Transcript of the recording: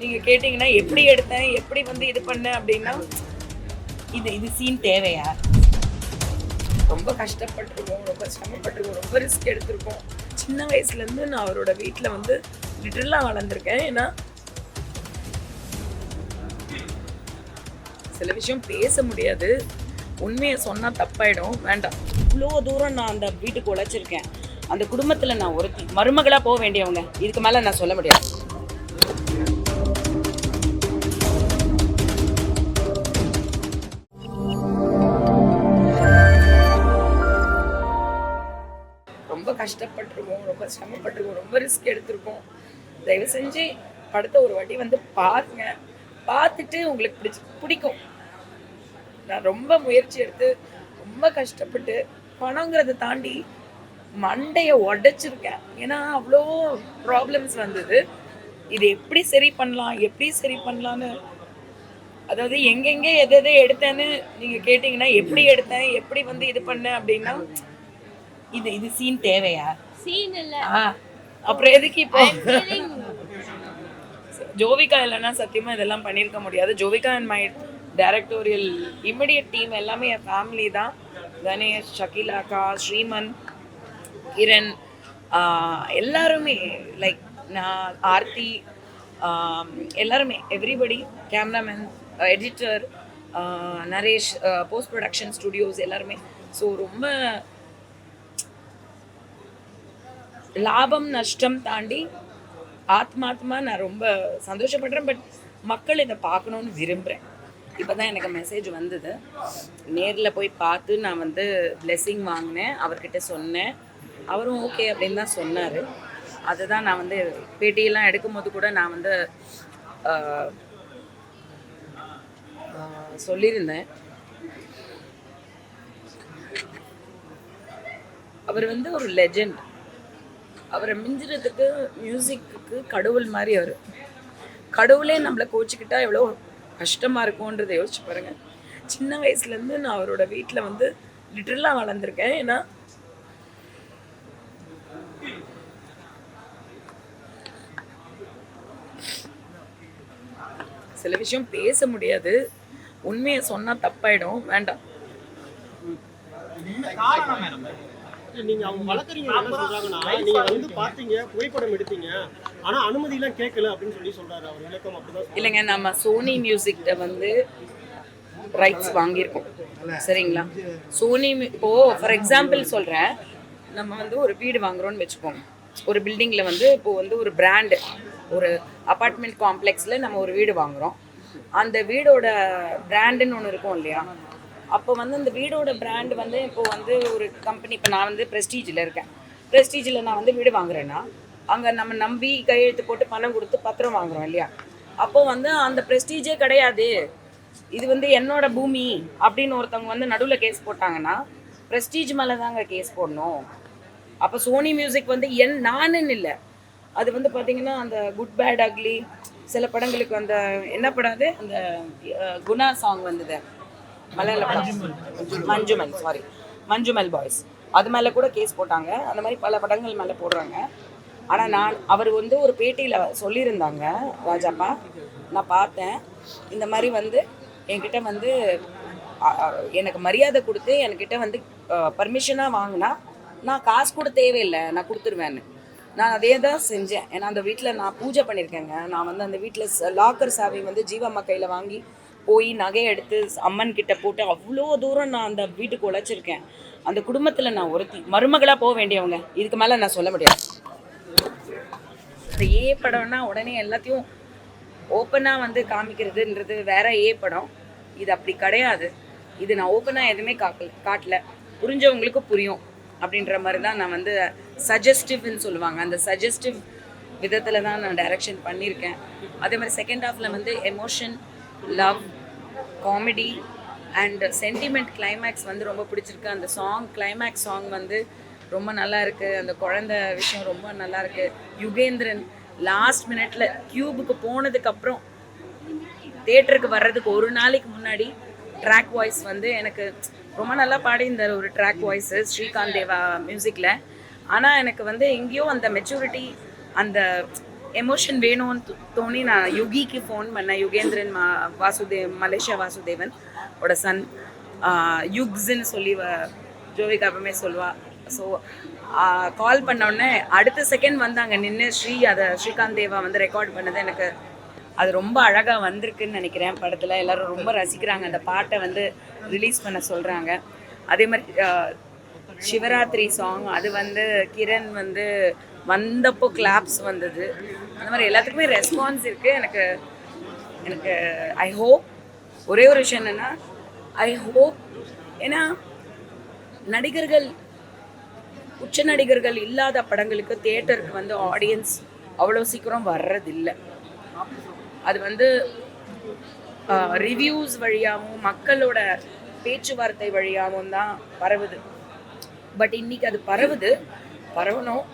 நீங்கள் கேட்டிங்கன்னா எப்படி எடுத்தேன் எப்படி வந்து இது பண்ணேன் அப்படின்னா இது இது சீன் தேவையா? ரொம்ப கஷ்டப்பட்டிருக்கோம் ரொம்ப சிரமப்பட்டிருக்கோம் ரொம்ப ரிஸ்க் எடுத்திருக்கோம். சின்ன வயசுலேருந்து நான் அவரோட வீட்டில் வந்து லிட்டரலாக வளர்ந்துருக்கேன். ஏன்னா சில விஷயம் பேச முடியாது. உண்மையை சொன்னால் தப்பாயிடும். வேண்டாம். இவ்வளோ தூரம் நான் அந்த வீட்டுக்கு உழைச்சிருக்கேன். அந்த குடும்பத்தில் நான் ஒருத்தி மருமகளாக போக வேண்டியவங்க. இதுக்கு மேலே நான் சொல்ல முடியாது. கஷ்டப்பட்டிருக்கோம் ரொம்ப சிரமப்பட்டிருக்கோம் ரொம்ப ரிஸ்க் எடுத்திருக்கோம். தயவு செஞ்சு படத்தை ஒரு வாட்டி வந்து பாருங்க. பார்த்துட்டு உங்களுக்கு பிடிச்சி பிடிக்கும். நான் ரொம்ப முயற்சி எடுத்து ரொம்ப கஷ்டப்பட்டு பணங்கிறத தாண்டி மண்டையை உடைச்சிருக்கேன். ஏன்னா அவ்வளோ ப்ராப்ளம்ஸ் வந்தது. இது எப்படி சரி பண்ணலாம் எப்படி சரி பண்ணலான்னு அதாவது எங்கெங்கே எதை எதை எடுத்தேன்னு நீங்கள் கேட்டிங்கன்னா எப்படி எடுத்தேன் எப்படி வந்து இது பண்ணேன் அப்படின்னா இது இது சீன் தேவையா? சீன் இல்ல. அப்புறம் எதுக்கு இப்போ? ஜோவிகா இல்லைன்னா சத்தியமா இதெல்லாம் பண்ணியிருக்க முடியாது. Jovika and my directorial immediate team எல்லாமே என் ஃபேமிலி தான். கணேஷ் ஷகிலாக்கா ஸ்ரீமன் கிரண் எல்லாருமே லைக் நான் ஆர்த்தி எல்லாருமே everybody cameraman editor Naresh post production studios எல்லாருமே. ஸோ ரொம்ப லாபம் நஷ்டம் தாண்டி ஆத்மாத்மா நான் ரொம்ப சந்தோஷப்படுறேன். பட் மக்கள் இதை பார்க்கணுன்னு விரும்புகிறேன் இப்போ தான் எனக்கு மெசேஜ் வந்தது. நேரில் போய் பார்த்து நான் வந்து பிளெஸ்ஸிங் வாங்கினேன். அவர்கிட்ட சொன்னேன். அவரும் ஓகே அப்படின்னு தான் சொன்னார். அதுதான் நான் வந்து பேட்டியெல்லாம் எடுக்கும்போது கூட நான் வந்து சொல்லியிருந்தேன். அவர் வந்து ஒரு லெஜெண்ட் அவரை மிஞ்சுறதுக்கு மியூசிக்கு கடவுள் மாதிரி அவர். கடவுளே நம்மளை கோச்சிக்கிட்டா எவ்வளோ கஷ்டமாக இருக்கும்ன்றதை யோசிச்சு பாருங்க. சின்ன வயசுலேருந்து நான் அவரோட வீட்டில் வந்து லிட்டரலாக வளர்ந்துருக்கேன். ஏன்னா சில விஷயம் பேச முடியாது. உண்மையை சொன்னால் தப்பாயிடும். வேண்டாம். நீங்க அவங்க வழக்கறிஞர் என்ன சொல்றாங்கன்னா நீங்க வந்து பாத்தீங்க புகைப்படம் எடுத்தீங்க. ஆனா அனுமதி எல்லாம் கேட்கல அப்படின்னு சொல்லி சொல்றாரு அவர். விளக்கம் அப்படிதான். இல்லைங்க நம்ம சோனி மியூசிக்கிட்ட வந்து ரைட்ஸ் வாங்கியிருக்கோம். சரிங்களா? சோனி இப்போ ஃபார் எக்ஸாம்பிள் சொல்கிறேன் நம்ம வந்து ஒரு வீடு வாங்குறோம்னு வச்சுக்கோங்க. ஒரு பில்டிங்கில் வந்து இப்போ வந்து ஒரு பிராண்டு ஒரு அப்பார்ட்மெண்ட் காம்ப்ளெக்ஸில் நம்ம ஒரு வீடு வாங்குறோம். அந்த வீடோட பிராண்டுன்னு ஒன்று இருக்கும் இல்லையா? அப்போ வந்து அந்த வீடோட பிராண்ட் வந்து இப்போ வந்து ஒரு கம்பெனி இப்போ நான் வந்து ப்ரெஸ்டீஜில் இருக்கேன். ப்ரெஸ்டீஜில் நான் வந்து வீடு வாங்குறேன்னா அங்கே நம்ம நம்பி கையெழுத்து போட்டு பணம் கொடுத்து பத்திரம் வாங்குறோம் இல்லையா? அப்போ வந்து அந்த ப்ரெஸ்டீஜே கிடையாது. இது வந்து என்னோட பூமி அப்படின்னு ஒருத்தவங்க வந்து நடுவில் கேஸ் போட்டாங்கன்னா ப்ரெஸ்டீஜ் மேலே தாங்க கேஸ் போடணும். அப்போ சோனி மியூசிக் வந்து என் நானுன்னு இல்லை. அது வந்து பார்த்தீங்கன்னா அந்த குட் பேட் அக்லி சில படங்களுக்கு அந்த என்ன படாது அந்த குணா சாங் வந்தது. மலையாள படம். மஞ்சுமல் சாரி மஞ்சுமல் பாய்ஸ் அது மேலே கூட கேஸ் போட்டாங்க. அந்த மாதிரி பல படங்கள் மேலே போடுறாங்க. ஆனால் நான் அவர் வந்து ஒரு பேட்டியில் சொல்லியிருந்தாங்க ராஜாப்பா நான் பார்த்தேன். இந்த மாதிரி வந்து என்கிட்ட வந்து எனக்கு மரியாதை கொடுத்து என்கிட்ட வந்து பர்மிஷனாக வாங்கினா நான் காசு கூட தேவையில்லை நான் கொடுத்துருவேன்னு. நான் அதே தான் செஞ்சேன். ஏன்னா அந்த வீட்டில் நான் பூஜை பண்ணியிருக்கேங்க. நான் வந்து அந்த வீட்டில் லாக்கர் சாவி வந்து ஜீவம்மா கையில் வாங்கி போய் நகையை எடுத்து அம்மன் கிட்ட போட்டு அவ்வளோ தூரம் நான் அந்த வீட்டுக்கு உழைச்சிருக்கேன். அந்த குடும்பத்தில் நான் ஒருத்தி மருமகளாக போக வேண்டியவங்க. இதுக்கு மேலே நான் சொல்ல முடியாது. இந்த ஏ படம்னா உடனே எல்லாத்தையும் ஓப்பனாக வந்து காமிக்கிறதுன்றது வேற ஏ படம். இது அப்படி கிடையாது. இது நான் ஓப்பனாக எதுவுமே காக்கல காட்டல. புரிஞ்சவங்களுக்கு புரியும் அப்படின்ற மாதிரி தான் நான் வந்து சஜஸ்டிவ்னு சொல்லுவாங்க. அந்த சஜஸ்டிவ் விதத்தில் தான் நான் டைரக்ஷன் பண்ணியிருக்கேன். அதே மாதிரி செகண்ட் ஹாஃபில் வந்து emotion love comedy and sentiment climax வந்து ரொம்ப பிடிச்சிருக்கு. அந்த சாங் கிளைமேக்ஸ் சாங் வந்து ரொம்ப நல்லா இருக்குது அந்த குழந்த விஷயம் ரொம்ப நல்லா இருக்குது யுகேந்திரன் லாஸ்ட் மினிட்ல கியூபுக்கு போனதுக்கப்புறம் தேட்டருக்கு வர்றதுக்கு ஒரு நாளைக்கு முன்னாடி ட்ராக் வாய்ஸ் வந்து எனக்கு ரொம்ப நல்லா பாடியிருந்தார் ஒரு ட்ராக் வாய்ஸு ஸ்ரீகாந்த் தேவா மியூசிக்கில் ஆனால் எனக்கு வந்து எங்கேயோ அந்த மெச்சூரிட்டி அந்த எமோஷன் வேணும்னு தோணி நான் யுகிக்கு ஃபோன் பண்ணேன். யுகேந்திரன் மா வாசுதேவ் மலேசியா வாசுதேவன் ஓட சன் யுக்ஸ்ன்னு சொல்லி வ- ஜோவிகா எப்பவுமே சொல்லுவா. ஸோ கால் பண்ணோடனே அடுத்த செகண்ட் வந்தாங்க. அங்கே நின்று ஸ்ரீ அதை ஸ்ரீகாந்த் தேவா வந்து ரெக்கார்ட் பண்ணது எனக்கு அது ரொம்ப அழகாக வந்திருக்குன்னு நினைக்கிறேன் படத்தில். எல்லோரும் ரொம்ப ரசிக்கிறாங்க. அந்த பாட்டை வந்து ரிலீஸ் பண்ண சொல்கிறாங்க அதே மாதிரி சிவராத்திரி சாங் அது வந்து கிரண் வந்து வந்தப்போ கிளாப்ஸ் வந்தது. அந்த மாதிரி எல்லாத்துக்குமே ரெஸ்பான்ஸ் இருக்குது எனக்கு எனக்கு ஐ ஹோப் ஒரே ஒரு விஷயம் என்னென்னா ஐ ஹோப் ஏன்னா நடிகர்கள் உச்ச நடிகர்கள் இல்லாத படங்களுக்கு தேட்டருக்கு வந்து ஆடியன்ஸ் அவ்வளோ சீக்கிரம் வர்றதில்லை. அது வந்து ரிவ்யூஸ் வழியாகவும் மக்களோட பேச்சுவார்த்தை வழியாகவும் தான் பரவுது. பட் இன்னைக்கு அது பரவுது. பரவணும்.